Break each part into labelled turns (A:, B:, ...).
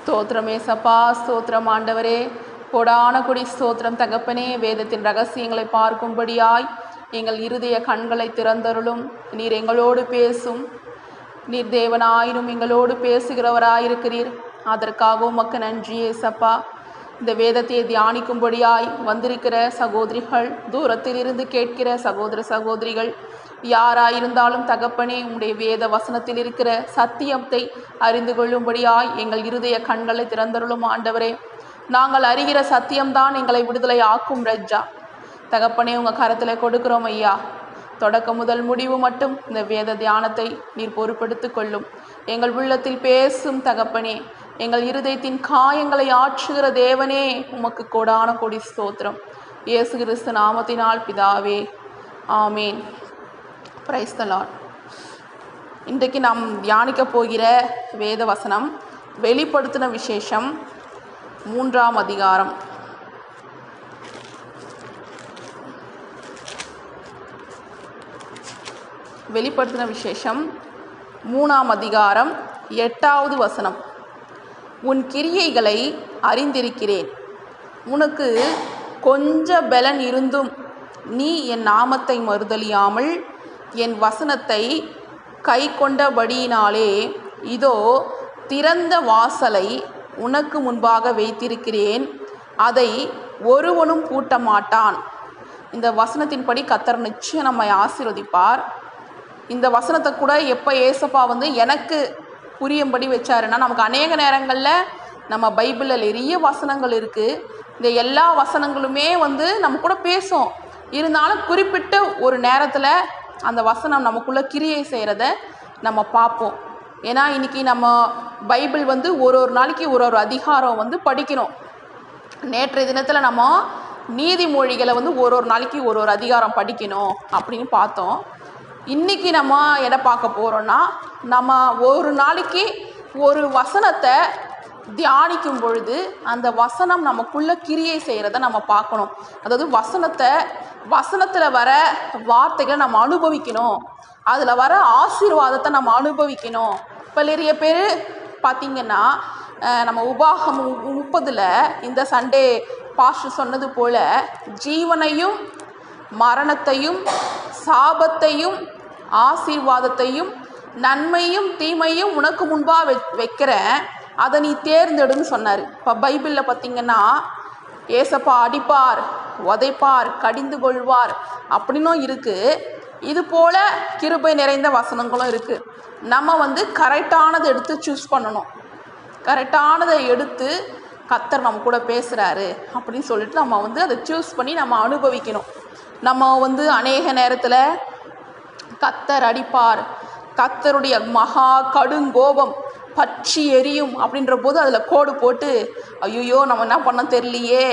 A: ஸ்தோத்திரம் ஏசப்பா ஸ்தோத்திரம் ஆண்டவரே. கொடான கொடி ஸ்தோத்திரம் தகப்பனே. வேதத்தின் ரகசியங்களை பார்க்கும்படியாய் எங்கள் இருதய கண்களை திறந்தருளும். நீர் எங்களோடு பேசும். நீர் தேவனாயிரும் எங்களோடு பேசுகிறவராயிருக்கிறீர். அதற்காக உமக்கு நன்றி ஏசப்பா. இந்த வேதத்தை தியானிக்கும்படியாய் வந்திருக்கிற சகோதரிகள் தூரத்தில் இருந்து கேட்கிற சகோதர சகோதரிகள் யாராயிருந்தாலும் தகப்பனே உம்முடைய வேத வசனத்தில் இருக்கிற சத்தியத்தை அறிந்து கொள்ளும்படியாய் எங்கள் இருதய கண்களை திறந்தருளும் ஆண்டவரே. நாங்கள் அறிகிற சத்தியம்தான் எங்களை விடுதலை ஆக்கும் ரஜ்ஜா. தகப்பனே உங்கள் கரத்தில் கொடுக்குறோம் ஐயா. தொடக்கம் முதல் முடிவு மட்டும் இந்த வேத தியானத்தை நீர் பொறுப்படுத்திக் கொள்ளும். எங்கள் உள்ளத்தில் பேசும் தகப்பனே எங்கள் இருதயத்தின் காயங்களை ஆற்றுகிற தேவனே உமக்கு கொடான கொடி ஸ்தோத்திரம். இயேசு கிறிஸ்து நாமத்தினால் பிதாவே ஆமேன். பிரைஸ் த லார்ட் இன்றைக்கு நாம் தியானிக்க போகிற வேத வசனம் வெளிப்படுத்தின விசேஷம் மூன்றாம் அதிகாரம். வெளிப்படுத்தின விசேஷம் மூணாம் அதிகாரம் எட்டாவது வசனம். உன் கிரியைகளை அறிந்திருக்கிறேன். உனக்கு கொஞ்ச பலன் இருந்தும் நீ என் நாமத்தை மறுதலியாமல் என் வசனத்தை கை கொண்டபடியினாலே இதோ திறந்த வாசலை உனக்கு முன்பாக வைத்திருக்கிறேன். அதை ஒருவனும் பூட்ட மாட்டான் இந்த வசனத்தின்படி கத்தர் நிச்சயம் நம்மை ஆசீர்வதிப்பார். இந்த வசனத்தை கூட எப்போ ஏசப்பா வந்து எனக்கு புரியும்படி வச்சாருன்னா நமக்கு அநேக நேரங்களில் நம்ம பைபிளில் நிறைய வசனங்கள் இருக்குது இந்த எல்லா வசனங்களுமே வந்து நம்ம கூட பேசும். இருந்தாலும் குறிப்பிட்ட ஒரு நேரத்தில் அந்த வசனம் நமக்குள்ளே கிரியை செய்கிறத நம்ம பார்ப்போம். ஏன்னா இன்றைக்கி நம்ம பைபிள் வந்து ஒரு ஒரு நாளைக்கு ஒரு ஒரு அதிகாரம் வந்து படிக்கணும் நேற்றைய தினத்தில் நம்ம நீதிமொழிகளை வந்து ஒரு ஒரு நாளைக்கு ஒரு ஒரு அதிகாரம் படிக்கணும் அப்படின்னு பார்த்தோம். இன்றைக்கி நம்ம எதை பார்க்க போகிறோன்னா நம்ம ஒரு நாளைக்கு ஒரு வசனத்தை தியானிக்கும் பொழுது அந்த வசனம் நமக்குள்ளே கிரியை செய்கிறத நம்ம பார்க்கணும். அதாவது வசனத்தை வசனத்தில் வர வார்த்தைகளை நம்ம அனுபவிக்கணும். அதில் வர ஆசீர்வாதத்தை நம்ம அனுபவிக்கணும். இப்போ நிறைய பேர் பார்த்திங்கன்னா நம்ம உபாகம் முப்பதில் இந்த சண்டே பாஸ்டர் சொன்னது போல் ஜீவனையும் மரணத்தையும் சாபத்தையும் ஆசீர்வாதத்தையும் நன்மையும் தீமையும் உனக்கு முன்பாக வை வைக்கிறேன். அதை நீ தேர்ந்தெடுன்னு சொன்னார். இப்போ பைபிளில் பார்த்தீங்கன்னா ஏசப்பா அடிப்பார் உதைப்பார் கடிந்து கொள்வார். அப்படின்னும் இருக்குது இது போல் கிருபை நிறைந்த வசனங்களும் இருக்குது நம்ம வந்து கரெக்டானதை எடுத்து சூஸ் பண்ணணும். கரெக்டானதை எடுத்து கத்தர் நம்ம கூட பேசுகிறாரு அப்படின்னு சொல்லிட்டு நம்ம வந்து அதை சூஸ் பண்ணி நம்ம அனுபவிக்கணும். நம்ம வந்து அநேக நேரத்தில் கத்தர் அடிப்பார். கத்தருடைய மகா கடுங்கோபம். பற்றி எரியும் அப்படின்ற போது அதில் கோடு போட்டு ஐயோ நம்ம என்ன பண்ண தெரியலையே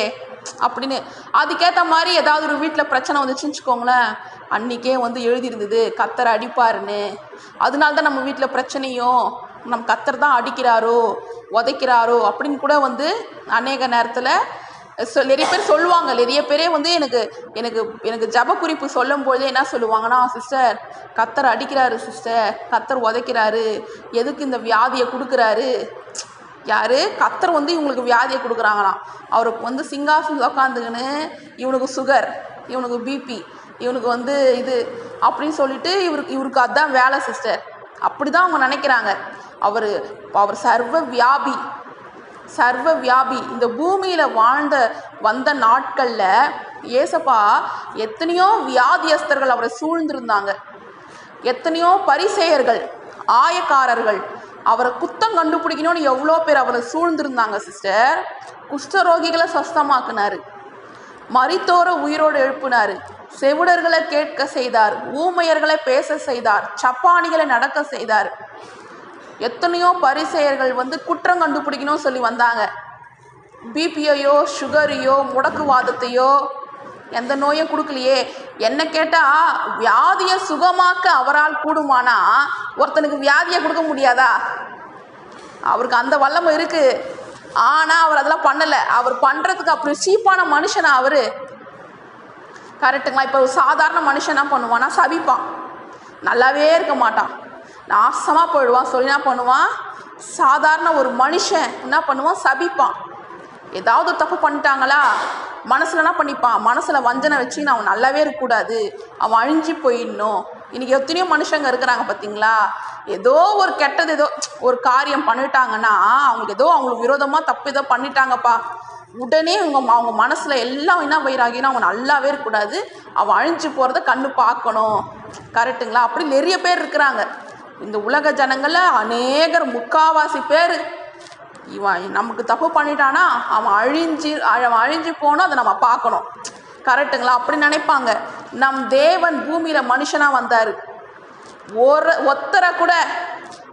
A: அப்படின்னு. அதுக்கேற்ற மாதிரி ஏதாவது ஒரு வீட்டில் பிரச்சனை வந்துச்சுன்னு வச்சுக்கோங்களேன். அன்றைக்கே வந்து எழுதியிருந்தது கத்தரை அடிப்பாருன்னு அதனால தான் நம்ம வீட்டில் பிரச்சனையும் நம்ம கத்தர் தான் அடிக்கிறாரோ உதைக்கிறாரோ அப்படின்னு கூட வந்து அநேக நேரத்தில் நிறைய பேர் சொல்லுவாங்க. நிறைய பேரே வந்து எனக்கு எனக்கு எனக்கு ஜப குறிப்பு சொல்லும் பொழுதே என்ன சொல்லுவாங்கன்னா சிஸ்டர் கத்தர் அடிக்கிறாரு சிஸ்டர். கத்தர் உதைக்கிறாரு. எதுக்கு இந்த வியாதியை கொடுக்குறாரு? யார்? கத்தர் வந்து இவங்களுக்கு வியாதியை கொடுக்குறாங்களாம். அவருக்கு வந்து சிங்காசனத்தில் உட்காந்துக்கின்னு இவனுக்கு சுகர் இவனுக்கு பிபி இவனுக்கு வந்து இது அப்படின்னு சொல்லிட்டு இவருக்கு இவருக்கு அதுதான் வேலை சிஸ்டர். அப்படி தான் அவங்க நினைக்கிறாங்க. அவர் அவர் சர்வ வியாபி. சர்வ வியாபி இந்த பூமியில் வாழ்ந்த வந்த நாட்களில் ஏசப்பா எத்தனையோ வியாதியஸ்தர்கள் அவரை சூழ்ந்திருந்தாங்க. எத்தனையோ பரிசேயர்கள் ஆயக்காரர்கள் அவரை குத்தம் கண்டுபிடிக்கணும்னு எவ்வளோ பேர் அவரை சூழ்ந்திருந்தாங்க சிஸ்டர். குஷ்டரோகிகளை சஸ்தமாக்குனார். மரித்தோரை உயிரோடு எழுப்பினார். செவிடர்களை கேட்க செய்தார். ஊமையர்களை பேச செய்தார். சப்பானிகளை நடக்க செய்தார். எத்தனையோ பரிசெயர்கள் வந்து குற்றம் கண்டுபிடிக்கணும்னு சொல்லி வந்தாங்க. பிபியையோ சுகரையோ முடக்குவாதத்தையோ எந்த நோயும் கொடுக்கலையே. என்ன கேட்டால் வியாதியை சுகமாக்க அவரால் கூடுமானா ஒருத்தனுக்கு வியாதியை கொடுக்க முடியாதா? அவருக்கு அந்த வல்லமை இருக்குது ஆனால் அவர் அதெல்லாம் பண்ணலை. அவர் பண்ணுறதுக்கு அப்புறம் சீப்பான மனுஷனா அவர். கரெக்டுங்களா இப்போ சாதாரண மனுஷன் என்ன பண்ணுவான்னா சபிப்பான். நல்லாவே இருக்க மாட்டான். நாசமாக போயிடுவான் சொல்லி என்ன பண்ணுவான் சாதாரண ஒரு மனுஷன் என்ன பண்ணுவான்? சபிப்பான். ஏதாவது தப்பு பண்ணிட்டாங்களா? மனசில் என்ன பண்ணிப்பான்? மனசில் வஞ்சனை வச்சு அவன் நல்லாவே இருக்கக்கூடாது. அவன் அழிஞ்சு போயிடணும். இன்றைக்கி எத்தனையோ மனுஷங்க இருக்கிறாங்க பார்த்தீங்களா ஏதோ ஒரு கெட்டது ஏதோ ஒரு காரியம் பண்ணிட்டாங்கன்னா அவங்களுக்கு ஏதோ அவங்களுக்கு விரோதமாக தப்பு ஏதோ பண்ணிட்டாங்கப்பா. உடனே அவங்க அவங்க மனசில் எல்லாம் என்ன வயிறாகினா அவங்க நல்லாவே இருக்கக்கூடாது. அவன் அழிஞ்சு போகிறத கண்ணு பார்க்கணும். கரெக்டுங்களா அப்படி நிறைய பேர் இருக்கிறாங்க. இந்த உலக ஜனங்களில் அநேகர் முக்காவாசி பேர் இவன் நமக்கு தப்பு பண்ணிட்டானா அவன் அழிஞ்சு அவன் அழிஞ்சு போனோம் அதை நம்ம பார்க்கணும். கரெக்டுங்களா? அப்படி நினைப்பாங்க. நம் தேவன் பூமியில் மனுஷனாக வந்தார். ஒரு ஒத்தரை கூட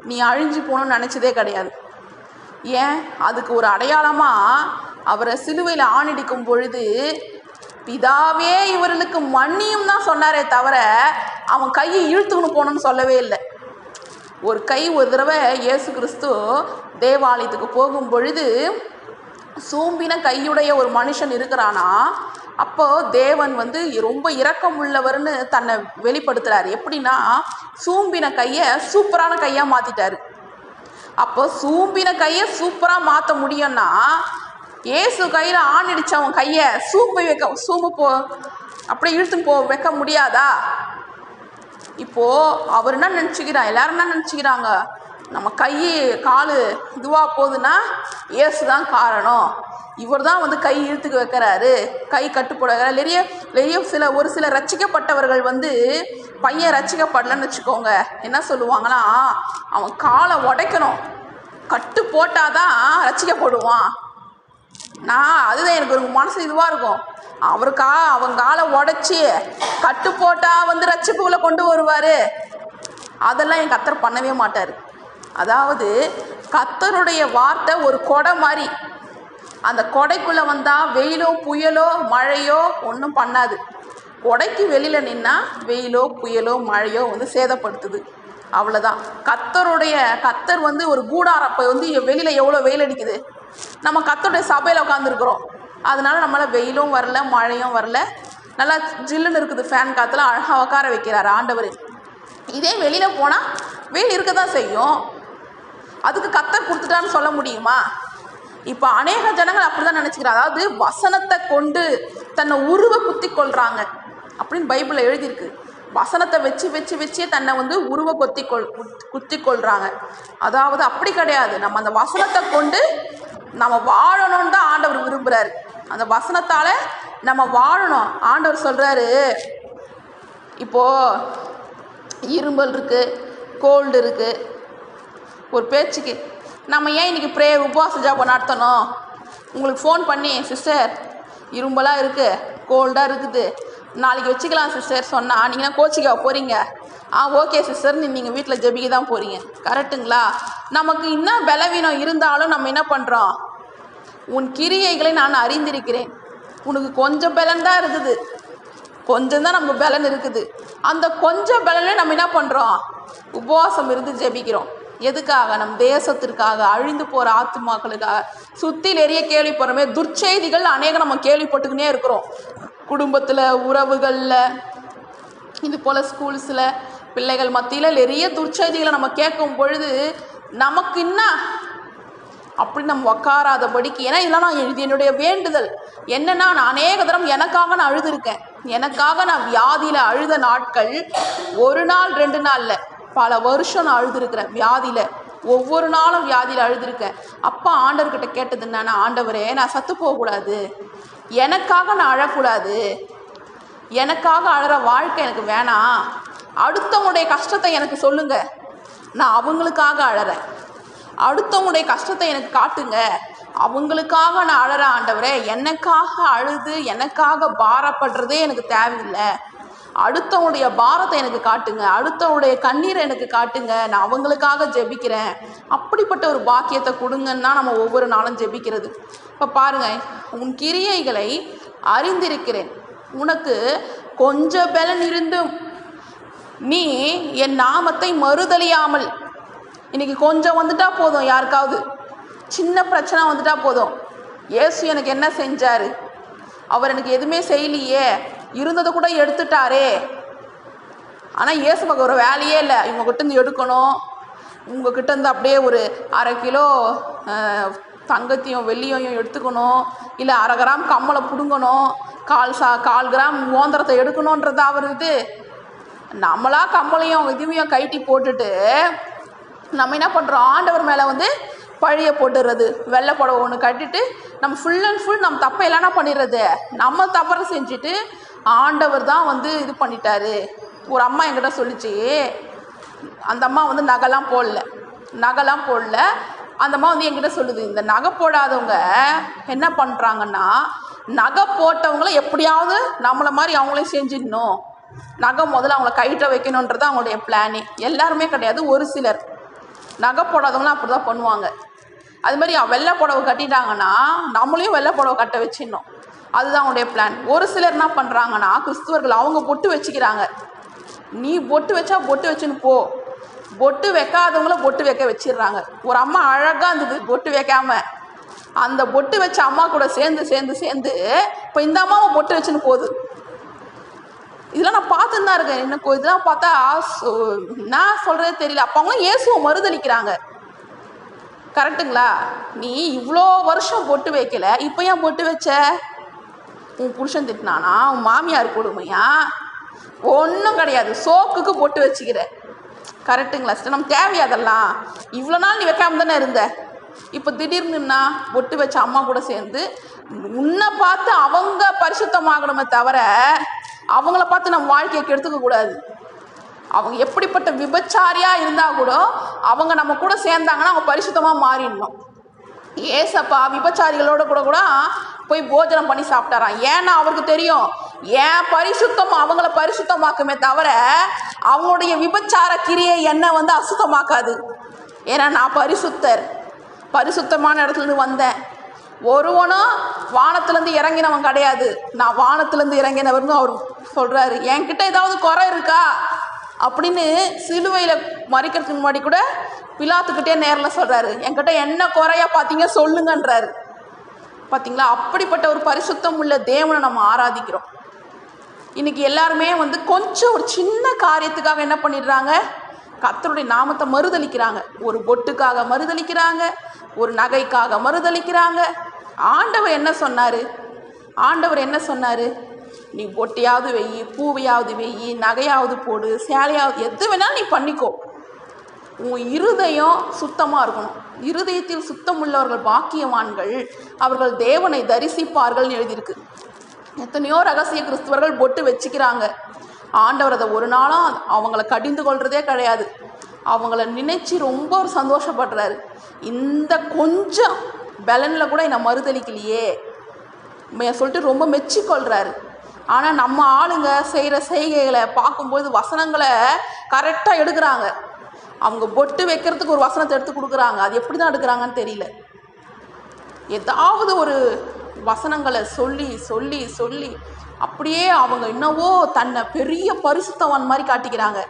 A: நீ அழிஞ்சு போகணும்னு நினச்சதே கிடையாது. ஏன்? அதுக்கு ஒரு அடையாளமாக அவரை சிலுவையில் ஆணிடிக்கும் பொழுது பிதாவே இவர்களுக்கு மன்னியும் தான் சொன்னாரே தவிர அவன் கையை இழுத்துக்கணும் போகணும்னு சொல்லவே இல்லை. ஒரு கை ஒரு தடவை இயேசு கிறிஸ்து தேவாலயத்துக்கு போகும் பொழுது சூம்பின கையுடைய ஒரு மனுஷன் இருக்கிறானா? அப்போ தேவன் வந்து ரொம்ப இரக்கம் உள்ளவர்னு தன்னை வெளிப்படுத்துறாரு. எப்படின்னா சூம்பின கையை சூப்பரான கையாக மாற்றிட்டாரு அப்போ சூம்பின கையை சூப்பராக மாற்ற முடியும்னா ஏசு கையில் ஆணிடிச்சவன் கையை சூம்பை வைக்க சூம்பு போ அப்படியே இழுத்துன்னு போ வைக்க முடியாதா? இப்போ அவர் என்ன நினச்சிக்கிறான் எல்லாரும் என்ன நினச்சிக்கிறாங்க? நம்ம கை கால் இதுவாக போகுதுன்னா இயேசு தான் காரணம். இவர் தான் வந்து கை இழுத்துக்கு வைக்கிறாரு கை கட்டுப்பட வைக்கிறாரு. நிறைய நிறைய சில ஒரு சில ரட்சிக்கப்பட்டவர்கள் வந்து பையன் ரட்சிக்கப்படலன்னு வச்சுக்கோங்க. என்ன சொல்லுவாங்கன்னா அவன் காலை உடைக்கணும். கட்டு போட்டாதான் ரசிக்கப்படுவான். நான் அதுதான் எனக்கு ஒரு மனசு இதுவாக இருக்கும். அவருக்கா அவங்க காலை உடச்சி கட்டு போட்டால் வந்து ரட்சிப்புகளை கொண்டு வருவார். அதெல்லாம் என் கத்தர் பண்ணவே மாட்டார். அதாவது கத்தருடைய வார்த்தை ஒரு கொடை மாதிரி. அந்த கொடைக்குள்ளே வந்தால் வெயிலோ புயலோ மழையோ ஒன்றும் பண்ணாது. கொடைக்கு வெளியில் நின்னா வெயிலோ புயலோ மழையோ வந்து சேதப்படுத்துது. அவ்வளோதான் கத்தருடைய கத்தர் வந்து ஒரு கூடாரம் இப்போ வந்து வெளியில் எவ்வளோ வெயில் அடிக்குது? நம்ம கத்தோடைய சபையில் உட்காந்துருக்குறோம் அதனால நம்மளால் வெயிலும் வரல மழையும் வரல. நல்லா ஜில்லுன்னு இருக்குது ஃபேன் காற்றுல அழகாக உட்கார வைக்கிறார் ஆண்டவர். இதே வெளியில் போனால் வெயில் இருக்க தான் செய்யும். அதுக்கு கத்த கொடுத்துட்டான்னு சொல்ல முடியுமா? இப்போ அநேக ஜனங்கள் அப்படி தான் நினச்சிக்கிறாங்க. அதாவது வசனத்தை கொண்டு தன்னை உருவ குத்தி கொள்கிறாங்க அப்படின்னு பைபிளில் எழுதியிருக்கு. வசனத்தை வச்சு வச்சு வச்சே தன்னை வந்து உருவ கொத்தி கொள் குத்தி கொள்கிறாங்க அதாவது அப்படி கிடையாது. நம்ம அந்த வசனத்தை கொண்டு நம்ம வாழணும்னு தான் ஆண்டவர் விரும்புகிறாரு அந்த வசனத்தால் நம்ம வாழணும். ஆண்டவர் சொல்கிறாரு இப்போது இரும்பல் இருக்குது கோல்டு இருக்குது ஒரு பேச்சுக்கு நம்ம ஏன் இன்றைக்கி ப்ரேயர் உபவாச ஜாபம் நடத்தணும்? உங்களுக்கு ஃபோன் பண்ணி சிஸ்டர் இரும்பலாக இருக்குது கோல்டாக இருக்குது. நாளைக்கு வச்சுக்கலாம் சிஸ்டர் சொன்னால் நீங்கள் கோச்சிக்காக போகிறீங்க ஆ ஓகே சிஸ்டர்னு நீங்கள் வீட்டில் ஜெபிக்க தான் போகிறீங்க கரெக்டுங்களா நமக்கு இன்னும் பலவீனம் இருந்தாலும் நம்ம என்ன பண்ணுறோம் உன் கிரியைகளை நான் அறிந்திருக்கிறேன். உனக்கு கொஞ்சம் பலன் தான் இருக்குது. கொஞ்சம் தான் நமக்கு பலன் இருக்குது. அந்த கொஞ்சம் பலனே நம்ம என்ன பண்ணுறோம் உபவாசம் இருந்து ஜெபிக்கிறோம். எதுக்காக? நம் தேசத்திற்காக அழிந்து போகிற ஆத்துமாக்களுக்காக. சுற்றி நிறைய கேள்விப்படுறோமே துர்ச்செய்திகள் அநேகம் நம்ம கேள்விப்பட்டுக்கினே இருக்கிறோம். குடும்பத்தில் உறவுகளில் இது போல் ஸ்கூல்ஸில் பிள்ளைகள் மத்தியில் நிறைய துர்ச்செய்திகளை நம்ம கேட்கும் பொழுது நமக்கு என்ன? அப்படி நம்ம உக்காராதபடிக்கு ஏன்னா இதெல்லாம் நான் இது என்னுடைய வேண்டுதல். என்னன்னா நான் அநேக தரம் எனக்காக நான் அழுதுருக்கேன். எனக்காக நான் வியாதியில் அழுத நாட்கள் ஒரு நாள் ரெண்டு நாளில். பல வருஷம் நான் அழுதுருக்கிறேன் வியாதியில். ஒவ்வொரு நாளும் வியாதியில் அழுதுருக்கேன். அப்பா ஆண்டவர்கிட்ட கேட்டது என்னன்னா ஆண்டவரே நான் சத்து போகக்கூடாது. எனக்காக நான் அழக்கூடாது. எனக்காக அழற வாழ்க்கை எனக்கு வேணாம். அடுத்தவங்களுடைய கஷ்டத்தை எனக்கு சொல்லுங்க. நான் அவங்களுக்காக அழறேன். அடுத்தவங்களுடைய கஷ்டத்தை எனக்கு காட்டுங்க. அவங்களுக்காக நான் அழற ஆண்டவரே எனக்காக அழுது எனக்காக பாரப்படுறதே எனக்கு தேவையில்லை. அடுத்தவங்களுடைய பாரத்தை எனக்கு காட்டுங்க. அடுத்தவங்களுடைய கண்ணீரை எனக்கு காட்டுங்க. நான் அவங்களுக்காக ஜெபிக்கிறேன். அப்படிப்பட்ட ஒரு பாக்கியத்தை கொடுங்கன்னா நம்ம ஒவ்வொரு நாளும் ஜெபிக்கிறது. இப்போ பாருங்க உன் கிரியைகளை அறிந்திருக்கிறேன். உனக்கு கொஞ்சம் பலன் இருந்தும் நீ என் நாமத்தை மறுதலியாமல் இன்னைக்கு கொஞ்சம் வந்துட்டா போதும் யாருக்காவது. சின்ன பிரச்சனை வந்துட்டா போதும். இயேசு எனக்கு என்ன செஞ்சார்? அவர் எனக்கு எதுவுமே செய்யலையே. இருந்ததை கூட எடுத்துட்டாரே. ஆனால் இயேசு ஒரு வேலையே இல்லை. இவங்க இருந்து எடுக்கணும். உங்ககிட்ட இருந்து அப்படியே ஒரு அரை கிலோ தங்கத்தையும் வெள்ளியையும் எடுத்துக்கணும். இல்லை அரை கிராம் கம்மலை பிடுங்கணும். கால் சா கால் கிராம் மோந்திரத்தை எடுக்கணுன்றது அவர் இது. நம்மளா கம்மலையும் இதுவையும் கைட்டி போட்டுட்டு நம்ம என்ன பண்ணுறோம் ஆண்டவர் மேலே வந்து பழிய போட்டுறது வெள்ளை புடவை ஒன்று கட்டிட்டு நம்ம ஃபுல் அண்ட் ஃபுல் நம்ம தப்பை இல்லைனா பண்ணிடுறது? நம்ம தவறு செஞ்சுட்டு ஆண்டவர் தான் வந்து இது பண்ணிட்டாரு. ஒரு அம்மா என்கிட்ட சொல்லிச்சு அந்த அம்மா வந்து நகைலாம் போடல நகைலாம் போடல. அந்த அம்மா வந்து என்கிட்ட சொல்லுது இந்த நகை போடாதவங்க என்ன பண்ணுறாங்கன்னா நகை போட்டவங்கள எப்படியாவது நம்மளை மாதிரி அவங்களையும் செஞ்சிடணும். நகை முதல்ல அவங்கள கைட்ட வைக்கணுன்றது அவங்களுடைய பிளானே எல்லாருமே கிடையாது ஒரு சிலர். நகை போடாதவங்களாம் அப்படி தான் பண்ணுவாங்க. அது மாதிரி வெள்ளை புடவை கட்டிட்டாங்கன்னா நம்மளையும் வெள்ளை புடவை கட்ட வச்சிடணும். அதுதான் அவனுடைய பிளான் ஒரு சிலர் என்ன பண்ணுறாங்கன்னா கிறிஸ்துவர்கள் அவங்க பொட்டு வச்சுக்கிறாங்க. நீ பொட்டு வச்சா பொட்டு வச்சுன்னு போ. பொட்டு வைக்காதவங்கள பொட்டு வைக்க வச்சிடுறாங்க. ஒரு அம்மா அழகாக இருந்தது பொட்டு வைக்காம. அந்த பொட்டு வச்ச அம்மா கூட சேர்ந்து சேர்ந்து சேர்ந்து இப்போ இந்த அம்மாவை பொட்டு வச்சுன்னு போகுது. இதெல்லாம் நான் பார்த்துன்னு தான் இருக்கேன். எனக்கு இதெல்லாம் பார்த்தா நான் சொல்கிறதே தெரியல. அப்போ அவங்களும் இயேசுவை மறுதளிக்கிறாங்க கரெக்டுங்களா நீ இவ்வளோ வருஷம் பொட்டு வைக்கல. இப்போ ஏன் பொட்டு வச்ச? உன் புருஷன் திட்டினானா? உன் மாமியார் கொடுமையா? ஒன்றும் கிடையாது. சோக்குக்கு பொட்டு வச்சுக்கிற. கரெக்டுங்களா சிஸ்டர்? நம்ம தேவையா அதெல்லாம்? இவ்வளோ நாள் நீ வைக்காம தானே இருந்த? இப்போ திடீர்னுன்னா பொட்டு வச்ச அம்மா கூட சேர்ந்து உன்னை பார்த்து அவங்க பரிசுத்தமாகணுமே தவிர அவங்கள பார்த்து நம்ம வாழ்க்கையை கெடுத்துக்க கூடாது. அவங்க எப்படிப்பட்ட விபச்சாரியாக இருந்தால் கூட அவங்க நம்ம கூட சேர்ந்தாங்கன்னா அவங்க பரிசுத்தமாக மாறிடணும். ஏசப்பா விபச்சாரிகளோட கூட கூட போய் போஜனம் பண்ணி சாப்பிட்டாராம். ஏன்னா அவருக்கு தெரியும் ஏன் பரிசுத்தம் அவங்கள பரிசுத்தமாக்குமே தவிர அவங்களுடைய விபச்சார கிரியை என்ன வந்து அசுத்தமாக்காது. ஏன்னா நான் பரிசுத்தர். பரிசுத்தமான இடத்துலேருந்து வந்தேன். ஒருவனும் வானத்துலேருந்து இறங்கினவன் கிடையாது. நான் வானத்துலேருந்து இறங்கினவர்னு அவர் சொல்கிறாரு என்கிட்ட ஏதாவது குறை இருக்கா? அப்படின்னு சிலுவையில் மறிக்கிறதுக்கு முன்னாடி கூட பிலாத்துக்கிட்டே நேரில் சொல்கிறாரு என்கிட்ட என்ன குறையா பார்த்தீங்க சொல்லுங்கன்றாரு. பார்த்தீங்களா அப்படிப்பட்ட ஒரு பரிசுத்தம் உள்ள தேவனை நம்ம ஆராதிக்கிறோம். இன்றைக்கி எல்லாருமே வந்து கொஞ்சம் ஒரு சின்ன காரியத்துக்காக என்ன பண்ணிடுறாங்க? கத்தருடைய நாமத்தை மறுதளிக்கிறாங்க ஒரு பொட்டுக்காக மறுதளிக்கிறாங்க ஒரு நகைக்காக மறுதளிக்கிறாங்க ஆண்டவர் என்ன சொன்னார்? ஆண்டவர் என்ன சொன்னார்? நீ பொட்டையாவது வெயி பூவையாவது வெயி நகையாவது போடு சேலையாவது எது வேணாலும் நீ பண்ணிக்கோ. உன் இருதயம் சுத்தமாக இருக்கணும். இருதயத்தில் சுத்தம் உள்ளவர்கள் பாக்கியவான்கள் அவர்கள் தேவனை தரிசிப்பார்கள்னு எழுதியிருக்கு. எத்தனையோ ரகசிய கிறிஸ்துவர்கள் பொட்டு வச்சுக்கிறாங்க. ஆண்டவர் அதை ஒரு நாளும் அவங்கள கடிந்து கொள்றதே கிடையாது. அவங்கள நினைச்சு ரொம்ப ஒரு சந்தோஷப்படுறாரு. இந்த கொஞ்சம் பலனில் கூட என்னை மறுதளிக்கலையே. சொல்லிட்டு ரொம்ப மெச்சிக்கொள்கிறாரு ஆனால் நம்ம ஆளுங்க செய்கிற செய்கைகளை பார்க்கும்போது வசனங்களை கரெக்டாக எடுக்கிறாங்க. அவங்க பொட்டு வைக்கிறதுக்கு ஒரு வசனத்தை எடுத்து கொடுக்குறாங்க. அது எப்படி தான் எடுக்கிறாங்கன்னு தெரியல. ஏதாவது ஒரு வசனங்களை சொல்லி சொல்லி சொல்லி அப்படியே அவங்க என்னவோ தன்னை பெரிய பரிசுத்தவான் மாதிரி காட்டிக்கிறாங்க.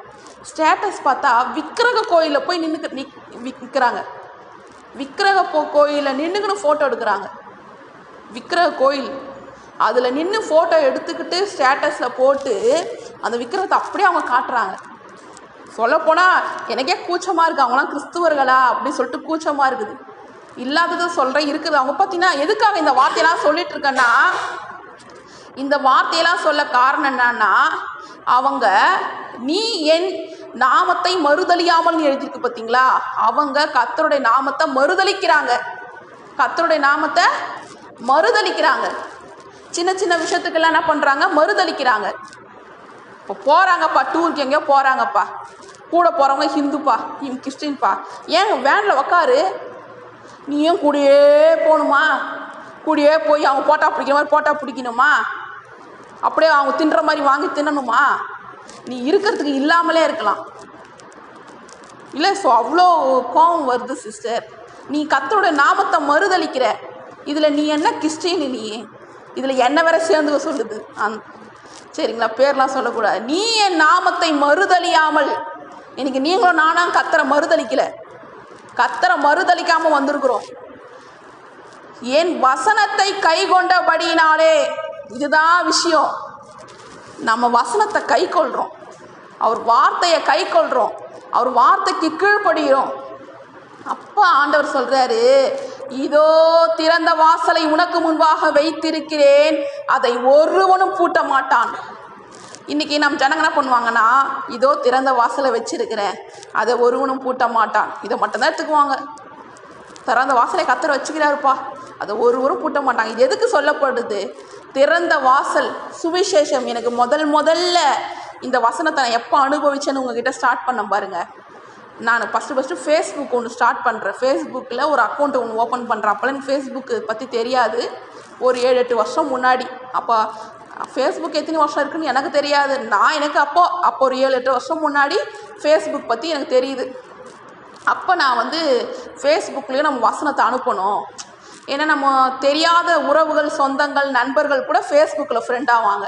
A: ஸ்டேட்டஸ் பார்த்தா விக்கிரக கோயிலில் போய் நின்று நிக் விற்கிறாங்க விக்கிரக போ கோயிலில் நின்றுக்கின்னு ஃபோட்டோ எடுக்கிறாங்க. விக்கிரக கோயில். அதில் நின்று ஃபோட்டோ எடுத்துக்கிட்டு ஸ்டேட்டஸில் போட்டு அந்த விக்கிரகத்தை அப்படியே அவங்க காட்டுறாங்க. சொல்லப்போனால் எனக்கே கூச்சமாக இருக்குது அவங்களாம் கிறிஸ்துவர்களா அப்படின்னு சொல்லிட்டு கூச்சமாக இருக்குது. இல்லாததை சொல்கிறேன் இருக்குது. அவங்க பார்த்தீங்கன்னா எதுக்காக இந்த வார்த்தையெல்லாம் சொல்லிட்டு இருக்கேன்னா இந்த வார்த்தையெல்லாம் சொல்ல காரணம் என்னன்னா அவங்க நீ என் நாமத்தை மறுதலியாமல் எழுதியிருக்கு பார்த்தீங்களா அவங்க கர்த்தருடைய நாமத்தை மறுதளிக்கிறாங்க கத்தருடைய நாமத்தை மறுதளிக்கிறாங்க சின்ன சின்ன விஷயத்துக்கெல்லாம் என்ன பண்ணுறாங்க மறுதளிக்கிறாங்க இப்போ போகிறாங்கப்பா டூருக்கு எங்கேயோ போகிறாங்கப்பா கூட போகிறவங்க ஹிந்துப்பா இவன் கிறிஸ்டின்ப்பா ஏன் வேனில் உக்காரு? நீ ஏன் கூடயே போகணுமா கூடயே போய் அவங்க போட்டா பிடிக்கிற மாதிரி போட்டா பிடிக்கணுமா? அப்படியே அவங்க தின்ற மாதிரி வாங்கி தின்னணுமா? நீ இருக்கிறதுக்கு இல்லாமலே இருக்கலாம். இல்லை ஸோ அவ்வளோ கோபம் வருது சிஸ்டர் நீ கத்தரோட நாமத்தை மறுதளிக்கிற இதில் நீ என்ன கிறிஸ்டின் நீ? இதில் என்ன வேற சேர்ந்துக்க சொல்லுது. அந் சரிங்களா பேர்லாம் சொல்லக்கூடாது. நீ என் நாமத்தை மறுதளியாமல் இன்னைக்கு நீங்களும் நானும் கத்தரை மறுதளிக்கலை கத்தரை மறுதளிக்காமல் வந்திருக்கிறோம். என் வசனத்தை கை கொண்டபடியினாலே இதுதான் விஷயம். நம்ம வசனத்தை கை கொள்கிறோம் அவர் வார்த்தையை கை கொள்கிறோம் அவர் வார்த்தைக்கு கீழ்ப்படுகிறோம். அப்பா ஆண்டவர் சொல்கிறாரு இதோ திறந்த வாசலை உனக்கு முன்பாக வைத்திருக்கிறேன். அதை ஒருவனும் பூட்ட மாட்டான் இன்றைக்கி நம்ம ஜனங்க என்ன பண்ணுவாங்கன்னா இதோ திறந்த வாசலை வச்சுருக்கிறேன். அதை ஒருவனும் பூட்ட மாட்டான் இதை மட்டும்தான் எடுத்துக்குவாங்க. திறந்த வாசலை கத்தர் வச்சுக்கிறாருப்பா. அதை ஒருவரும் பூட்ட மாட்டாங்க இது எதுக்கு சொல்லப்படுது? திறந்த வாசல் சுவிசேஷம். எனக்கு முதல் முதல்ல இந்த வசனத்தை நான் எப்போ அனுபவிச்சேன்னு உங்ககிட்ட ஸ்டார்ட் பண்ண பாருங்க. நான் ஃபஸ்ட்டு ஃபஸ்ட்டு ஃபேஸ்புக் ஒன்று ஸ்டார்ட் பண்ணுறேன் ஃபேஸ்புக்கில் ஒரு அக்கௌண்ட் ஒன்று ஓப்பன் பண்ணுறேன் எனக்கு ஃபேஸ்புக்கு பற்றி தெரியாது. ஒரு ஏழு எட்டு வருஷம் முன்னாடி. அப்போ ஃபேஸ்புக் எத்தனை வருஷம் இருக்குன்னு எனக்கு தெரியாது. நான் எனக்கு அப்போ அப்போ ஒரு ஏழு எட்டு வருஷம் முன்னாடி ஃபேஸ்புக் பற்றி எனக்கு தெரியுது. அப்போ நான் வந்து ஃபேஸ்புக்லேயும் நம்ம வசனத்தை அனுப்பணும். ஏன்னா நம்ம தெரியாத உறவுகள் சொந்தங்கள் நண்பர்கள் கூட ஃபேஸ்புக்கில் ஃப்ரெண்ட் ஆவாங்க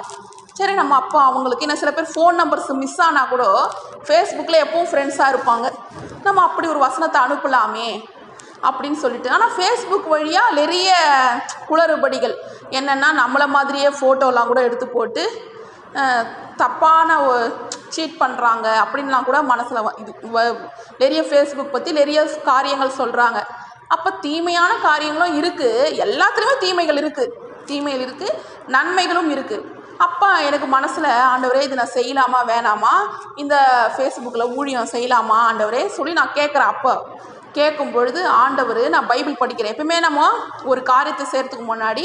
A: சரி நம்ம அப்பா அவங்களுக்கு என்ன சில பேர் ஃபோன் நம்பர்ஸ் மிஸ் ஆனால் கூட ஃபேஸ்புக்கில் எப்பவும் ஃப்ரெண்ட்ஸாக இருப்பாங்க. நம்ம அப்படி ஒரு வசனத்தை அனுப்பலாமே அப்படின்னு சொல்லிட்டு. ஆனால் ஃபேஸ்புக் வழியாக நிறைய குளறுபடிகள். என்னென்னா நம்மளை மாதிரியே ஃபோட்டோலாம் கூட எடுத்து போட்டு தப்பான சீட் பண்ணுறாங்க அப்படின்லாம் கூட மனசில் இது வ- நிறைய ஃபேஸ்புக் பற்றி நிறைய காரியங்கள் சொல்கிறாங்க அப்போ தீமையான காரியங்களும் இருக்குது எல்லாத்துலேயுமே தீமைகள் இருக்குது தீமைகள் இருக்குது நன்மைகளும் இருக்குது அப்போ எனக்கு மனசில் ஆண்டவரே இது நான் செய்யலாமா? வேணாமா? இந்த ஃபேஸ்புக்கில் ஊழியம் செய்யலாமா? ஆண்டவரே? சொல்லி நான் கேட்குறேன் அப்போ. கேட்கும் பொழுது ஆண்டவர் நான் பைபிள் படிக்கிறேன். எப்பவுமே நம்ம ஒரு காரியத்தை செய்கிறதுக்கு முன்னாடி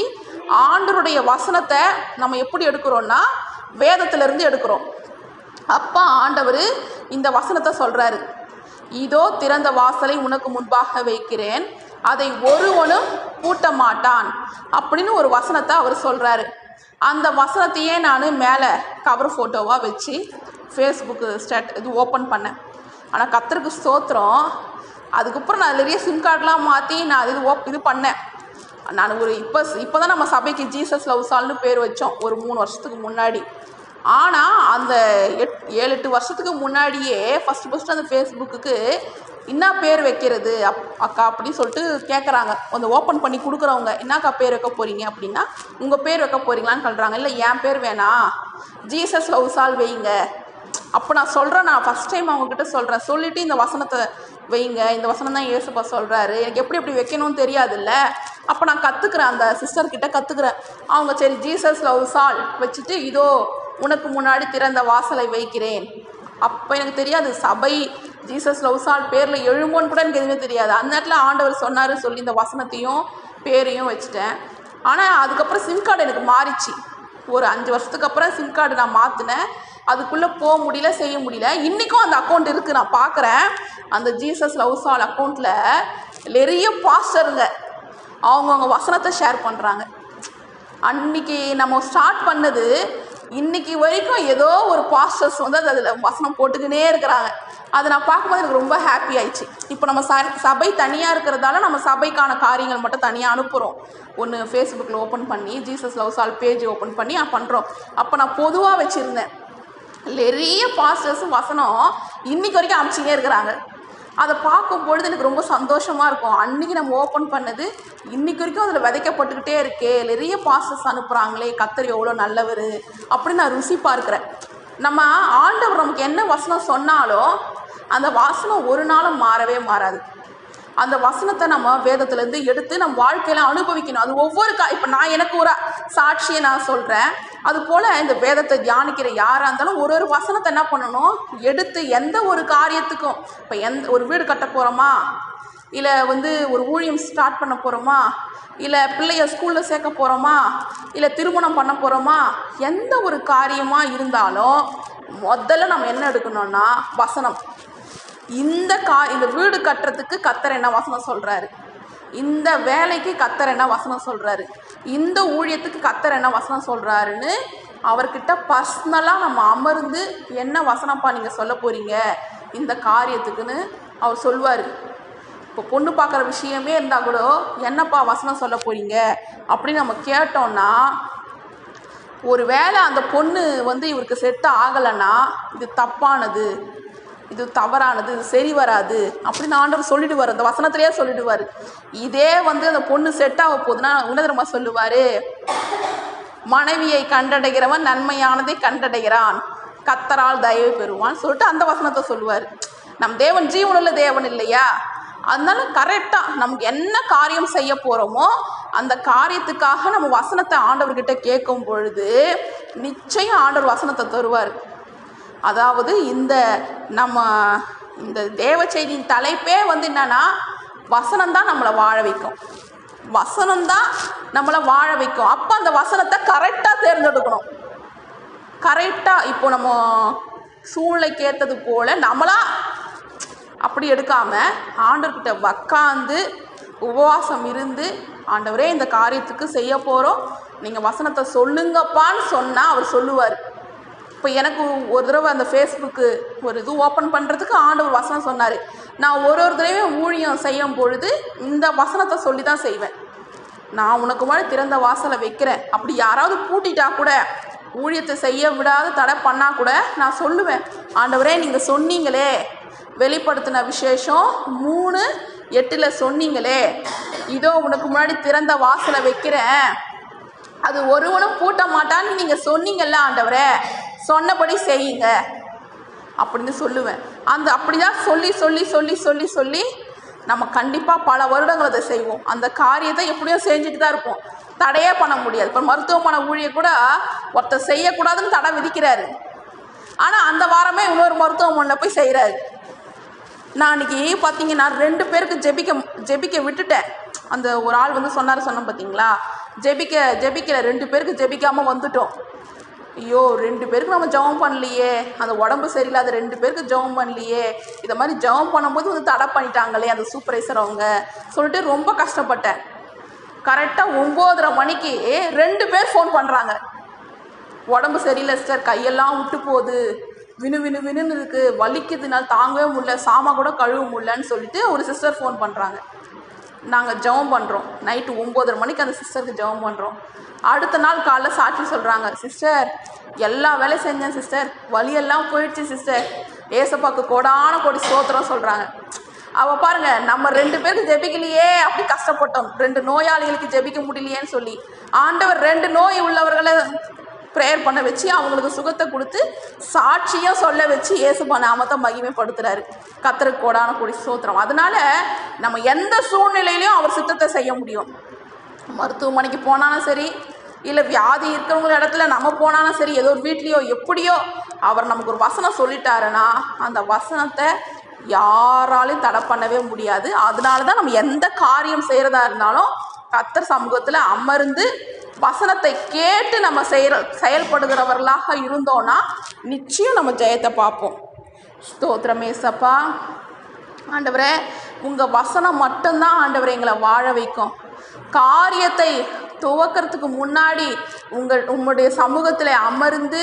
A: ஆண்டவருடைய வசனத்தை நம்ம எப்படி எடுக்கிறோன்னா வேதத்திலேருந்து எடுக்கிறோம். அப்பா ஆண்டவர் இந்த வசனத்தை சொல்கிறாரு இதோ திறந்த வாசலை உனக்கு முன்பாக வைக்கிறேன். அதை ஒருவனும் பூட்ட மாட்டான் அப்படின்னு ஒரு வசனத்தை அவர் சொல்கிறாரு அந்த வசனத்தையே நான் மேலே கவர் ஃபோட்டோவாக வச்சு ஃபேஸ்புக்கு ஸ்டேட் இது ஓப்பன் பண்ணேன். ஆனால் கத்தருக்கு ஸ்தோத்திரம். அதுக்கப்புறம் நான் நிறைய சிம் கார்டெலாம் மாற்றி நான் இது ஓப் இது பண்ணேன். நான் ஒரு இப்போ இப்போ தான் நம்ம சபைக்கு ஜீசஸ் லவ் சால்னு பேர் வச்சோம். ஒரு மூணு வருஷத்துக்கு முன்னாடி. ஆனால் அந்த எட் ஏழு எட்டு வருஷத்துக்கு முன்னாடியே ஃபஸ்ட்டு ஃபஸ்ட்டு அந்த ஃபேஸ்புக்குக்கு என்ன பேர் வைக்கிறது? அப் அக்கா அப்படின்னு சொல்லிட்டு கேட்குறாங்க அந்த ஓப்பன் பண்ணி கொடுக்குறவங்க என்னக்கா பேர் வைக்க போகிறீங்க அப்படின்னா உங்கள் பேர் வைக்க போகிறீங்களான்னு சொல்கிறாங்க இல்லை என் பேர் வேணாம் ஜீசஸ் லவ் வைங்க. அப்போ நான் சொல்கிறேன் நான் ஃபஸ்ட் டைம் அவங்கக்கிட்ட சொல்கிறேன் சொல்லிவிட்டு இந்த வசனத்தை வைங்க. இந்த வசனம் தான் ஏசுப்பா சொல்கிறாரு எனக்கு எப்படி எப்படி வைக்கணும்னு தெரியாதுல்ல. அப்போ நான் கற்றுக்குறேன் அந்த சிஸ்டர்கிட்ட கற்றுக்குறேன் அவங்க சரி ஜீசஸ் லவ் சால் வச்சுட்டு இதோ உனக்கு முன்னாடி திறந்த வாசலை வைக்கிறேன். அப்போ எனக்கு தெரியாது சபை ஜீசஸ் லவ்சால் பேரில் எழுமோன்னு கூட எனக்கு எதுவுமே தெரியாது. அந்த நேரத்தில் ஆண்டவர் சொன்னார் சொல்லி இந்த வசனத்தையும் பேரையும் வச்சுட்டேன். ஆனால் அதுக்கப்புறம் சிம் கார்டு எனக்கு மாறிச்சு. ஒரு அஞ்சு வருஷத்துக்கு அப்புறம் சிம் கார்டு நான் மாற்றினேன் அதுக்குள்ளே போக முடியல செய்ய முடியல. இன்றைக்கும் அந்த அக்கௌண்ட் இருக்குது நான் பார்க்குறேன் அந்த ஜீசஸ் லவ்ஸ் ஆல் அக்கௌண்ட்டில் நிறைய பாஸ்டருங்க அவங்கவுங்க வசனத்தை ஷேர் பண்ணுறாங்க அன்னைக்கு நம்ம ஸ்டார்ட் பண்ணது இன்னைக்கு வரைக்கும் ஏதோ ஒரு பாஸ்டர்ஸ் வந்து அது அதில் வசனம் போட்டுக்கினே இருக்கிறாங்க. அதை நான் பார்க்கும்போது எனக்கு ரொம்ப ஹாப்பி ஆயிடுச்சு. இப்போ நம்ம ச சபை தனியாக இருக்கிறதால நம்ம சபைக்கான காரியங்கள் மட்டும் தனியாக அனுப்புகிறோம் ஒன்று ஃபேஸ்புக்கில் ஓப்பன் பண்ணி ஜீசஸ் லவ் சால் பேஜ் ஓப்பன் பண்ணி பண்ணுறோம் அப்போ நான் பொதுவாக வச்சுருந்தேன். நிறைய பாஸ்டர்ஸும் வசனம் இன்னைக்கு வரைக்கும் அனுப்பிச்சினே இருக்கிறாங்க. அதை பார்க்கும் பொழுது எனக்கு ரொம்ப சந்தோஷமாக இருக்கும். அன்றைக்கி நம்ம ஓப்பன் பண்ணது இன்றைக்கு வரைக்கும் அதில் விதைக்கப்பட்டுக்கிட்டே இருக்கே நிறைய பாசஸ் அனுப்புகிறாங்களே கத்தர் எவ்வளோ நல்லவர் அப்படின்னு நான் ருசி பார்க்குறேன். நம்ம ஆண்டவர் நமக்கு என்ன வசனம் சொன்னாலும் அந்த வாசனம் ஒரு நாளும் மாறவே மாறாது. அந்த வசனத்தை நம்ம வேதத்துலேருந்து எடுத்து நம்ம வாழ்க்கையில் அனுபவிக்கணும். அது ஒவ்வொரு கா இப்போ நான் எனக்கு ஒரு சாட்சியை நான் சொல்கிறேன் அது போல் இந்த வேதத்தை தியானிக்கிற யாராக இருந்தாலும் ஒரு ஒரு வசனத்தை என்ன பண்ணணும்? எடுத்து எந்த ஒரு காரியத்துக்கும் இப்போ எந்த ஒரு வீடு கட்ட போகிறோமா இல்லை வந்து ஒரு ஊழியம் ஸ்டார்ட் பண்ண போகிறோமா இல்லை பிள்ளைய ஸ்கூலில் சேர்க்க போகிறோமா இல்லை திருமணம் பண்ண போகிறோமா எந்த ஒரு காரியமாக இருந்தாலும் முதல்ல நம்ம என்ன எடுக்கணும்னா வசனம். இந்த கா இந்த வீடு கட்டுறதுக்கு கத்தர் என்ன வசனம் சொல்கிறாரு இந்த வேலைக்கு கத்தர் என்ன வசனம் சொல்கிறாரு இந்த ஊழியத்துக்கு கத்தர் என்ன வசனம் சொல்கிறாருன்னு அவர்கிட்ட பர்சனலாக நம்ம அமர்ந்து என்ன வசனப்பா நீங்கள் சொல்ல போகிறீங்க இந்த காரியத்துக்குன்னு அவர் சொல்லுவார். இப்போ பொண்ணு பார்க்குற விஷயமே இருந்தால் கூட என்னப்பா வசனம் சொல்ல போகிறீங்க அப்படின்னு நம்ம கேட்டோம்னா ஒரு வேளை அந்த பொண்ணு வந்து இவருக்கு செட் ஆகலைன்னா இது தப்பானது. இது தவறானது இது சரி வராது அப்படின்னு ஆண்டவர் சொல்லிடுவார். அந்த வசனத்திலேயே சொல்லிடுவார். இதே வந்து அந்த பொண்ணு செட் ஆக போகுதுன்னா உணர்மா சொல்லுவார். மனைவியை கண்டடைகிறவன் நன்மையானதை கண்டடைகிறான். கத்தரால் தயவு பெறுவான் சொல்லிட்டு அந்த வசனத்தை சொல்லுவார். நம் தேவன் ஜீவனுள்ள தேவன் இல்லையா? அதனால கரெக்டாக நமக்கு என்ன காரியம் செய்ய போகிறோமோ அந்த காரியத்துக்காக நம்ம வசனத்தை ஆண்டவர்கிட்ட கேட்கும் பொழுது நிச்சயம் ஆண்டவர் வசனத்தை தருவார். அதாவது இந்த நம்ம இந்த தேவ செய்தியின் தலைப்பே வந்து என்னன்னா வசனம் தான் நம்மளை வாழ வைக்கும். வசனம் தான் நம்மளை வாழ வைக்கும். அப்போ அந்த வசனத்தை கரெக்டாக தேர்ந்தெடுக்கணும். கரெக்டாக இப்போ நம்ம சூழ்நிலைக்கு ஏற்றது போல் நம்மளா அப்படி எடுக்காமல் ஆண்டவர்கிட்ட உக்காந்து உபவாசம் இருந்து ஆண்டவரே இந்த காரியத்துக்கு செய்ய போகிறோம் நீங்கள் வசனத்தை சொல்லுங்கப்பான்னு சொன்னால் அவர் சொல்லுவார். இப்போ எனக்கு ஒரு தடவை அந்த ஃபேஸ்புக்கு ஒரு இது ஓப்பன் பண்ணுறதுக்கு ஆண்டவர் வசனம் சொன்னார். நான் ஒரு ஒரு தடவையும் ஊழியம் செய்யும் பொழுது இந்த வசனத்தை சொல்லி தான் செய்வேன். நான் உனக்கு முன்னாடி திறந்த வாசலை வைக்கிறேன். அப்படி யாராவது பூட்டிட்டா கூட ஊழியத்தை செய்ய விடாத தடை பண்ணால் கூட நான் சொல்லுவேன். ஆண்டவரே நீங்கள் சொன்னீங்களே. வெளிப்படுத்தின விசேஷம் மூணு எட்டில் சொன்னீங்களே. இதோ உனக்கு முன்னாடி திறந்த வாசலை வைக்கிறேன். அது ஒருவனும் பூட்ட மாட்டான்னு நீங்கள் சொன்னீங்கல்ல ஆண்டவரே. சொன்னபடி செய்யுங்க. அப்படின்னு சொல்லுவேன். அந்த அப்படி தான் சொல்லி சொல்லி சொல்லி சொல்லி சொல்லி நம்ம கண்டிப்பாக பல வருடங்கள் அதை செய்வோம். அந்த காரியத்தை எப்படியோ செஞ்சுட்டு தான் இருப்போம். தடையே பண்ண முடியாது. இப்போ மருத்துவமனை ஊழிய கூட ஒருத்தர் செய்யக்கூடாதுன்னு தடை விதிக்கிறாரு. ஆனால் அந்த வாரமே இன்னொரு மருத்துவமனையில் போய் செய்கிறாரு நான் அன்றைக்கி பார்த்தீங்கன்னா ரெண்டு பேருக்கு ஜெபிக்க ஜெபிக்க விட்டுட்டேன். அந்த ஒரு ஆள் வந்து சொன்னார் சொன்னோம் பார்த்தீங்களா ஜெபிக்க ஜெபிக்கல. ரெண்டு பேருக்கு ஜெபிக்காமல் வந்துட்டோம். ஐயோ ரெண்டு பேருக்கு நம்ம ஜெபம் பண்ணலையே. அந்த உடம்பு சரியில்லாத ரெண்டு பேருக்கு ஜெபம் பண்ணலையே. இதை மாதிரி ஜெபம் பண்ணும்போது வந்து தடை பண்ணிட்டாங்களே அந்த சூப்பர்வைசர் அவங்க. சொல்லிட்டு ரொம்ப கஷ்டப்பட்டேன். கரெக்டாக ஒம்போதரை மணிக்கு ரெண்டு பேர் ஃபோன் பண்ணுறாங்க உடம்பு சரியில்லை சிஸ்டர் கையெல்லாம் விட்டு போகுது. வினு வினு வினுன்னு இருக்குது வலிக்குதுனால தாங்கவே முடியல. சாமா கூட கழுவ முடியலன்னு சொல்லிட்டு ஒரு சிஸ்டர் ஃபோன் பண்ணுறாங்க நாங்கள் ஜெபம் பண்ணுறோம் நைட்டு ஒம்போதரை மணிக்கு அந்த சிஸ்டருக்கு ஜெபம் பண்ணுறோம் அடுத்த நாள் காலைல சாட்சி சொல்கிறாங்க சிஸ்டர் எல்லா வேலையும் செஞ்சேன் சிஸ்டர். வலியெல்லாம் போயிடுச்சு சிஸ்டர். ஏசப்பாக்கு கோடான கோடி சோத்திரம் சொல்கிறாங்க அவள் பாருங்க நம்ம ரெண்டு பேருக்கு ஜெபிக்கலையே அப்படி கஷ்டப்பட்டோம். ரெண்டு நோயாளிகளுக்கு ஜெபிக்க முடியலையேன்னு சொல்லி. ஆண்டவர் ரெண்டு நோய் உள்ளவர்களை ப்ரேயர் பண்ண வச்சு அவங்களுக்கு சுகத்தை கொடுத்து சாட்சியாக சொல்ல வச்சு ஏசுபா நாமத்தை மகிமைப்படுத்துகிறாரு கத்தருக்கு கோடான கூடி சோத்திரம் அதனால் நம்ம எந்த சூழ்நிலையிலையும் அவர் சித்தத்தை செய்ய முடியும். மருத்துவமனைக்கு போனாலும் சரி இல்லை வியாதி இருக்கிறவங்க இடத்துல நம்ம போனாலும் சரி ஏதோ ஒரு வீட்லேயோ எப்படியோ அவர் நமக்கு ஒரு வசனம் சொல்லிட்டாருன்னா அந்த வசனத்தை யாராலையும் தடை பண்ணவே முடியாது. அதனால தான் நம்ம எந்த காரியம் செய்கிறதா இருந்தாலும் கத்தர் சமூகத்தில் அமர்ந்து வசனத்தை கேட்டு நம்ம செயல் செயல்படுகிறவர்களாக இருந்தோன்னா நிச்சயம் நம்ம ஜெயத்தை பார்ப்போம். ஸ்தோத்திரம் ஏசப்பா ஆண்டவரே உங்கள் வசனம் மட்டும்தான் ஆண்டவர் எங்களை வாழ வைக்கும். காரியத்தை துவக்கிறதுக்கு முன்னாடி உங்கள் உங்களுடைய சமூகத்தில் அமர்ந்து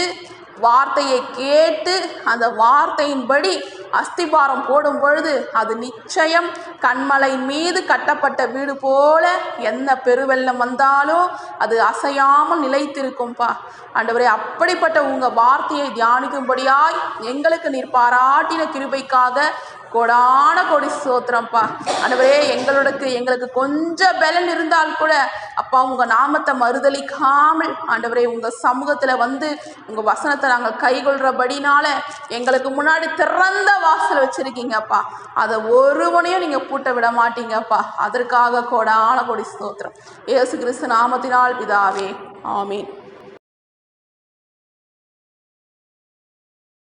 A: வார்த்தையை கேட்டு அந்த வார்த்தையின்படி அஸ்திபாரம் போடும் பொழுது அது நிச்சயம் கண்மலை மீது கட்டப்பட்ட வீடு போல என்ன பெருவெள்ளம் வந்தாலும் அது அசையாமல் நிலைத்திருக்கும்பா. ஆண்டவரே அப்படிப்பட்ட உங்கள் வார்த்தையை தியானிக்கும்படியாய் எங்களுக்கு நீர் பாராட்டின கிருபைக்காக கோடான கோடி சோத்திரம்ப்பா ஆண்டவரே எங்களோடக்கு எங்களுக்கு கொஞ்சம் பலன் இருந்தால் கூட அப்பா உங்கள் நாமத்தை மறுதளிக்காமல் ஆண்டவரே உங்கள் சமூகத்தில் வந்து உங்கள் வசனத்தை நாங்கள் கைகொள்கிறபடினால எங்களுக்கு முன்னாடி திறந்த வாசல் வச்சுருக்கீங்கப்பா. அதை ஒருவனையும் நீங்கள் பூட்ட விட மாட்டீங்கப்பா. அதற்காக கோடான கொடி ஸ்தோத்திரம். ஏசு கிறிஸ்து நாமத்தினால் பிதாவே ஆமீன்.